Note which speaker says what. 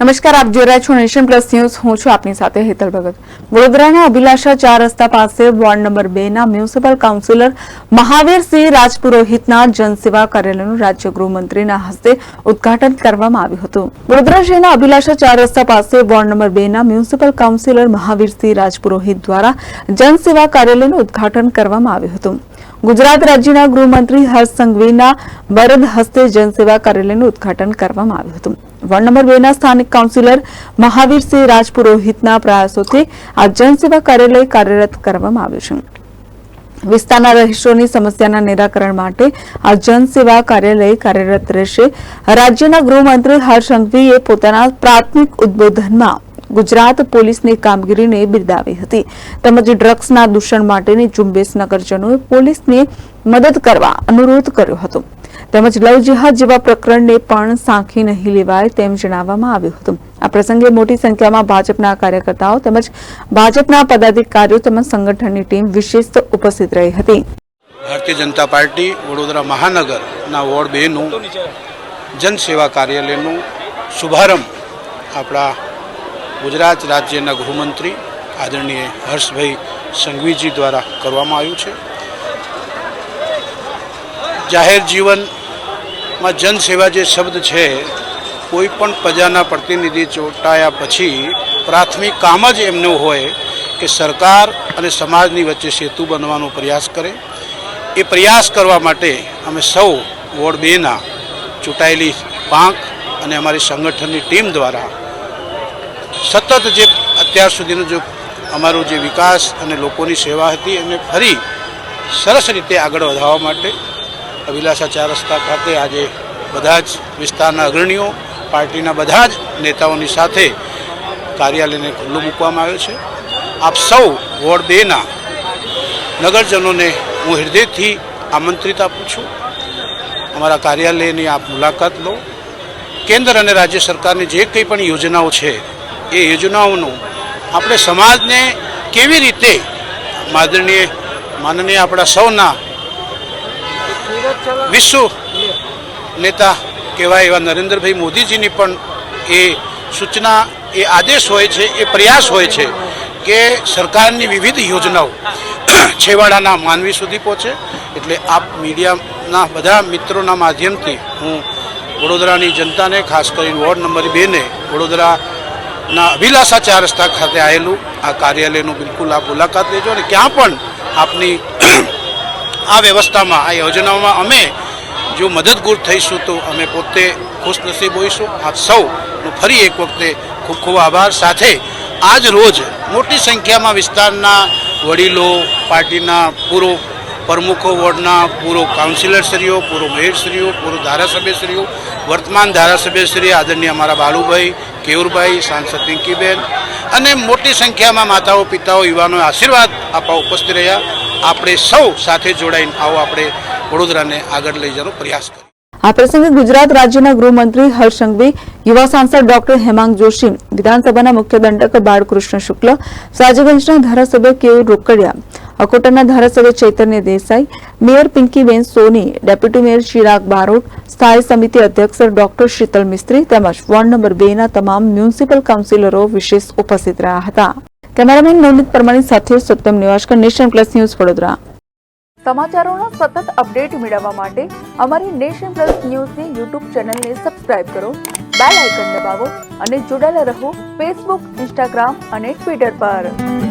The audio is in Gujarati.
Speaker 1: નમસ્કાર, આપ જોઈ રહ્યા છો નેશન પ્લસ ન્યૂઝ. હું છું આપની સાથે હેતલ ભગત. વડોદરાના અભિલાષા ચાર રસ્તા પાસે વોર્ડ નંબર બે ના મ્યુનિસિપલ કાઉન્સિલર મહાવીરસિંહ રાજપુરોહિતના જનસેવા કાર્યાલયનું રાજ્ય ગૃહમંત્રીના હસ્તે ઉદઘાટન કરવામાં આવ્યું હતું. વડોદરા શહેરના અભિલાષા ચાર રસ્તા પાસે વોર્ડ નંબર બે ના મ્યુનિસિપલ કાઉન્સિલર મહાવીરસિંહ રાજપુરોહિત દ્વારા જનસેવા કાર્યાલયનું ઉદઘાટન કરવામાં આવ્યું હતું. ગુજરાત રાજ્યના ગૃહમંત્રી હર્ષ સંઘવીના બરદ હસ્તે જનસેવા કાર્યાલયનું ઉદઘાટન કરવામાં આવ્યું હતું. વોર્ડ નંબર બે ના સ્થાનિક કાઉન્સિલર મહાવીરસિંહ રાજપુરોહિતના પ્રયાસોથી આ જનસેવા કાર્યાલય કાર્યરત કરવામાં આવ્યું છે. વિસ્તારના રહીશોની સમસ્યાના નિરાકરણ માટે આ જનસેવા કાર્યાલય કાર્યરત રહેશે. રાજ્યના ગૃહમંત્રી હર્ષ સંઘવીએ પોતાના પ્રાથમિક ઉદબોધનમાં ગુજરાત પોલીસની કામગીરીને બિરદાવી હતી. તેમજ ડ્રગ્સના દૂષણ માટેની ઝુંબેશ નગરજનોએ પોલીસને મદદ કરવા અનુરોધ કર્યો હતો. તેમજ લવ જેહાદ જેવા પ્રકરણને પણ સાંખી નહીં લેવાય તેમ જણાવવામાં આવ્યું હતું. આ પ્રસંગે મોટી સંખ્યામાં ભાજપના કાર્યકર્તાઓ તેમજ ભાજપના પદાધિકારીઓ તેમજ સંગઠનની ટીમ વિશેષ ઉપસ્થિત રહી હતી.
Speaker 2: ભારતીય જનતા પાર્ટી વડોદરા મહાનગરના વોર્ડ બેનું જનસેવા કાર્યાલયનું શુભારંભ આપણા ગુજરાત રાજ્યના ગૃહમંત્રી આદરણીય હર્ષભાઈ સંઘવીજી દ્વારા કરવામાં આવ્યું છે. જાહેર જીવનમાં જનસેવા જે શબ્દ છે, કોઈ પણ પ્રજાના પ્રતિનિધિ ચૂંટાયા પછી પ્રાથમિક કામ જ એમનું હોય કે સરકાર અને સમાજની વચ્ચે સેતુ બનવાનો પ્રયાસ કરે. એ પ્રયાસ કરવા માટે અમે સૌ વોર્ડ બેના ચૂંટાયેલી પાંખ અને અમારી સંગઠનની ટીમ દ્વારા સતત જે અત્યાર સુધીનો જે અમારો જે વિકાસ અને લોકોની સેવા હતી એને ફરી સરસ રીતે આગળ વધારવા માટે અભિલાષા ચાર રસ્તા ખાતે આજે બધા જ વિસ્તારના અગ્રણીઓ, પાર્ટીના બધા જ નેતાઓની સાથે કાર્યાલયને ખુલ્લું મૂકવામાં આવ્યો છે. આપ સૌ વોર્ડ બેના નગરજનોને હું હૃદયથી આમંત્રિત આપું છું. અમારા કાર્યાલયની આપ મુલાકાત લો. કેન્દ્ર અને રાજ્ય સરકારની જે કંઈ પણ યોજનાઓ છે એ યોજનાઓનું આપણે સમાજને કેવી રીતે માદરણીય, માનનીય આપણા સૌના વિશ્વ નેતા કહેવાય એવા નરેન્દ્રભાઈ મોદીજીની પણ એ સૂચના, એ આદેશ હોય છે, એ પ્રયાસ હોય છે કે સરકારની વિવિધ યોજનાઓ છેવાડાના માનવી સુધી પહોંચે. એટલે આપ મીડિયાના બધા મિત્રોના માધ્યમથી હું વડોદરાની જનતાને, ખાસ કરીને વોર્ડ નંબર બેને વડોદરાના અભિલાષા ચાર રસ્તા ખાતે આવેલું આ કાર્યાલયનું બિલકુલ આપ મુલાકાત લેજો અને ક્યાં પણ આપની આ વ્યવસ્થામાં, આ યોજનાઓમાં અમે જો મદદગૂર થઈશું તો અમે પોતે ખુશનસીબ હોઈશું. આપ સૌનો ફરી એક વખતે ખૂબ ખૂબ આભાર. સાથે આજ રોજ મોટી સંખ્યામાં વિસ્તારના વડીલો, પાર્ટીના પૂર્વ પ્રમુખો, વોર્ડના પૂર્વ કાઉન્સિલરશ્રીઓ, પૂર્વ મેયરશ્રીઓ, પૂર્વ ધારાસભ્યશ્રીઓ, વર્તમાન ધારાસભ્યશ્રી આદરણીય અમારા બાલુભાઈ કેવુરભાઈ, સાંસદ પિંકીબેન અને મોટી સંખ્યામાં માતાઓ, પિતાઓ યુવાનોએ આશીર્વાદ આપવા ઉપસ્થિત રહ્યા. આપણે સૌ સાથે જોડાઈને આવો આપણે વડોદરાને આગળ લઈ જવાનો પ્રયાસ કરીએ
Speaker 1: આ પ્રસંગે ગુજરાત રાજ્યના ગૃહમંત્રી હર્ષ સંઘવી યુવા સાંસદ ડોક્ટર હેમાંગ જોશી, વિધાનસભાના મુખ્ય દંડક બાળકૃષ્ણ શુક્લ, સાજગંજના ધારાસભ્ય કેયુર રોકડિયા અકોટાના ધારાસભ્ય Chaitanya Desai, mayor Pinkiben Soni, deputy mayor Chirag Barot, સ્થાયી સમિતિ અધ્યક્ષ ડોક્ટર શીતલ મિસ્ત્રી તેમજ વોર્ડ નંબર બે ના તમામ મ્યુનિસિપલ કાઉન્સિલરો વિશેષ ઉપસ્થિત રહ્યા હતા. કેમેરામેન નવનીત પરમાણી સાથે Satyam Nivaskar, nation plus news Vadodara. સમાચારોના સતત અપડેટ મેળવવા માટે અમારી નેશન પ્લસ ન્યૂઝની યુટ્યુબ ચેનલને સબસ્ક્રાઇબ કરો, બેલ આઇકન દબાવો અને જોડાયેલા રહો ફેસબુક, ઇન્સ્ટાગ્રામ અને ટ્વિટર પર.